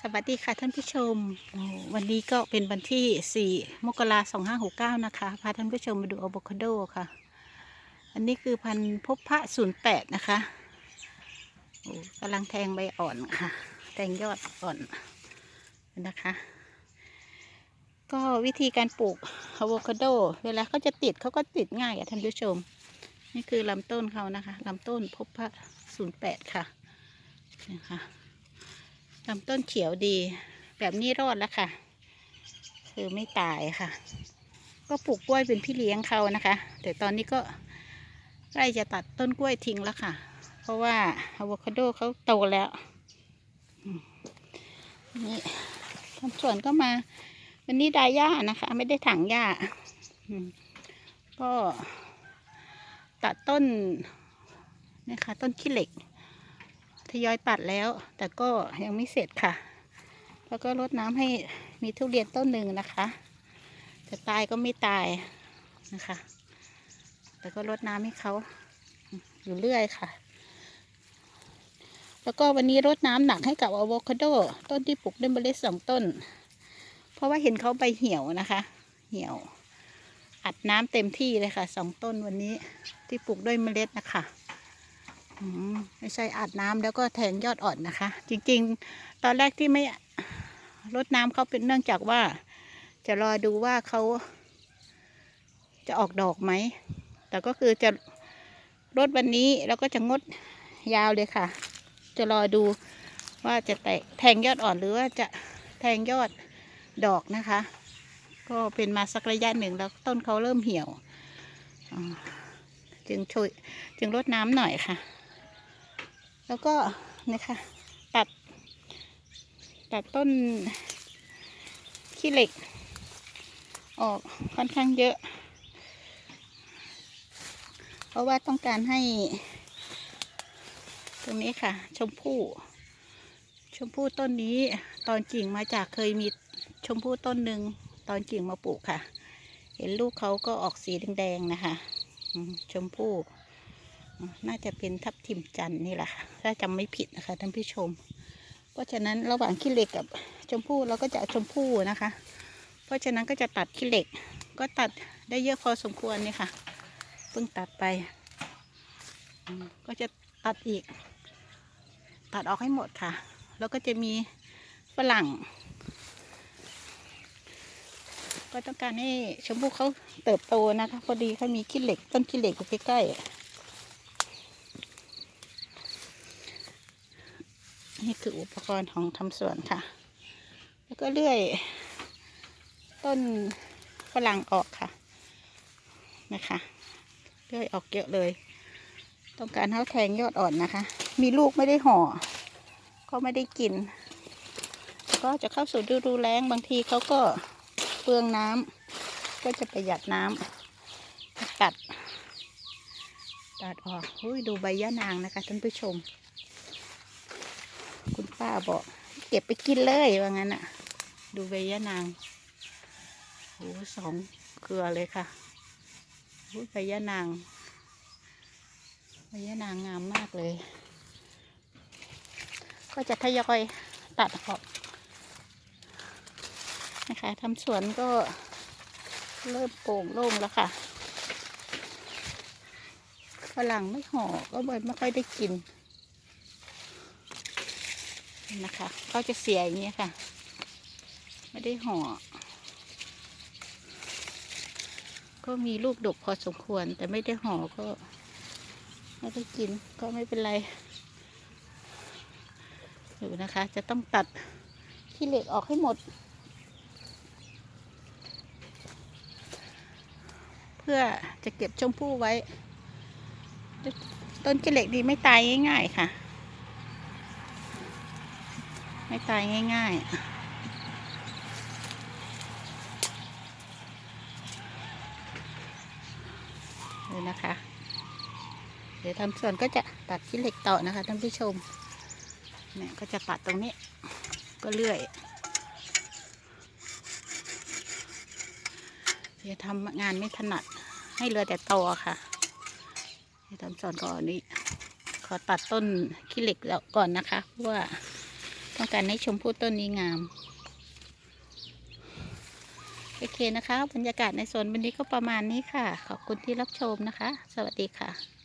สวัสดีค่ะท่านผู้ชม วันนี้ก็เป็นวันที่ 4 มกราสองห้าหกเก้านะคะ พาท่านผู้ชมมาดูอะโวคาโดค่ะ อันนี้คือพันธุ์พบพระศูนย์แปดนะคะกำลังแทงใบอ่อนค่ะ แทงยอดอ่อนนะคะ ก็วิธีการปลูกอะโวคาโด เวลาเขาจะติดเขาก็ติดง่ายอะท่านผู้ชม นี่คือลำต้นเขานะคะลำต้นพบพระศูนย์แปดค่ะนะคะ ลำต้นเขียวดี แบบนี้รอดแล้วค่ะ คือไม่ตายค่ะ ก็ปลูกกล้วยเป็นพี่เลี้ยงเขานะคะ แต่ตอนนี้ก็ใกล้จะตัดต้นกล้วยทิ้งแล้วค่ะ เพราะว่าอะโวคาโดเขาโตแล้วนี่ทำสวนก็มา วันนี้ดายหญ้านะคะ ไม่ได้ถังหญ้าก็ตัดต้นนะคะต้นขี้เหล็ก ทยอยตัดแล้ว แต่ก็ยังไม่เสร็จค่ะ แล้วก็รดน้ำให้มีทุเรียนต้นหนึ่งนะคะจะตายก็ไม่ตายนะคะ แต่ก็รดน้ำให้เขาอยู่เรื่อยค่ะ แล้วก็วันนี้รดน้ำหนักให้กับอะโวคาโด ต้นที่ปลูกด้วยเมล็ดสองต้น เพราะว่าเห็นเขาใบเหี่ยวนะคะ เหี่ยว อัดน้ำเต็มที่เลยค่ะสองต้นวันนี้ที่ปลูกด้วยเมล็ดนะคะ ไม่ใช่อัดน้ำแล้วก็แทงยอดอ่อนนะคะ จริงๆ ตอนแรกที่ไม่รดน้ำเขาเป็นเนื่องจากว่า จะรอดูว่าเขาจะออกดอกไหม แต่ก็คือจะรดวันนี้แล้วก็จะงดยาวเลยค่ะ จะรอดูว่าจะแตกแทงยอดอ่อนหรือว่าจะแทงยอดดอกนะคะ ก็เป็นมาสักระยะหนึ่งแล้วต้นเขาเริ่มเหี่ยวจึงช่วยจึงรดน้ำหน่อยค่ะ แล้วก็นี่ค่ะตัด ตัดต้นขี้เหล็ก ออกค่อนข้างเยอะ เพราะว่าต้องการให้ ตรงนี้ค่ะ ชมพู่ ชมพู่ต้นนี้ตอนกิ่งมาจากเคยมีชมพู่ต้นหนึ่งตอนกิ่งมาปลูกค่ะ เห็นลูกเขาก็ออกสีแดงๆนะคะ ชมพู่ น่าจะเป็นทับทิมจันนี่แหละค่ะถ้าจำไม่ผิดนะคะท่านผู้ชม เพราะฉะนั้นระหว่างขี้เหล็กกับชมพู่เราก็จะชมพู่นะคะ เพราะฉะนั้นก็จะตัดขี้เหล็ก ก็ตัดได้เยอะพอสมควรนี่ค่ะเพิ่งตัดไป ก็จะตัดอีก ตัดออกให้หมดค่ะ แล้วก็จะมีฝรั่ง ก็ต้องการให้ชมพู่เขาเติบโตนะคะ พอดีเขามีขี้เหล็กต้นขี้เหล็กอยู่ใกล้ๆ นี่คืออุปกรณ์ของทำสวนค่ะ แล้วก็เลื่อย ต้นฝรั่งออกค่ะ นะคะ เลื่อยออกเยอะเลย ต้องการให้าแทงยอดอ่อนนะคะ มีลูกไม่ได้ห่อ ก็ไม่ได้กิน ก็จะเข้าสู่ฤดูแล้งบางทีเขาก็เปลืองน้ำ ก็จะประหยัดน้ำตัด ตัดออกอุ้ยดูใบยะนางนะคะท่านผู้ชม ป้าบอกเก็บไปกินเลยว่างั้นอะดูใบยะนางโอ้สองเครือเลยค่ะอุ้ยใบยะนางใบยะนางงามมากเลย ก็จะทยอยตัดออกนะคะทำสวนก็เริ่มโปร่งโล่งแล้วค่ะฝรั่งไม่ห่อก็ไม่ค่อยได้กิน นะคะก็จะเสียอย่างนี้ค่ะ ไม่ได้ห่อ ก็มีลูกดกพอสมควร แต่ไม่ได้ห่อก็ไม่ได้กินก็ไม่เป็นไรอยู่นะคะ จะต้องตัดขี้เหล็กออกให้หมด เพื่อจะเก็บชมพู่ไว้ ต้นขี้เหล็กดีไม่ตายง่ายๆค่ะ ไม่ตายง่าย ๆเลยนะคะ เดี๋ยวทำส่วนก็จะตัดขี้เหล็กต่อนะคะท่านผู้ชม เนี่ยก็จะตัดตรงนี้ ก็เลื่อย เดี๋ยวทำงานไม่ถนัดให้เรือแต่ตอค่ะเดี๋ยวทำส่วนก่อนนี้ ขอตัดต้นขี้เหล็กแล้วก่อนนะคะเพราะว่า ต้องการให้ชมพู่ต้นนี้งาม โอเคนะคะ บรรยากาศในสวนวันนี้ก็ประมาณนี้ค่ะ ขอบคุณที่รับชมนะคะ สวัสดีค่ะ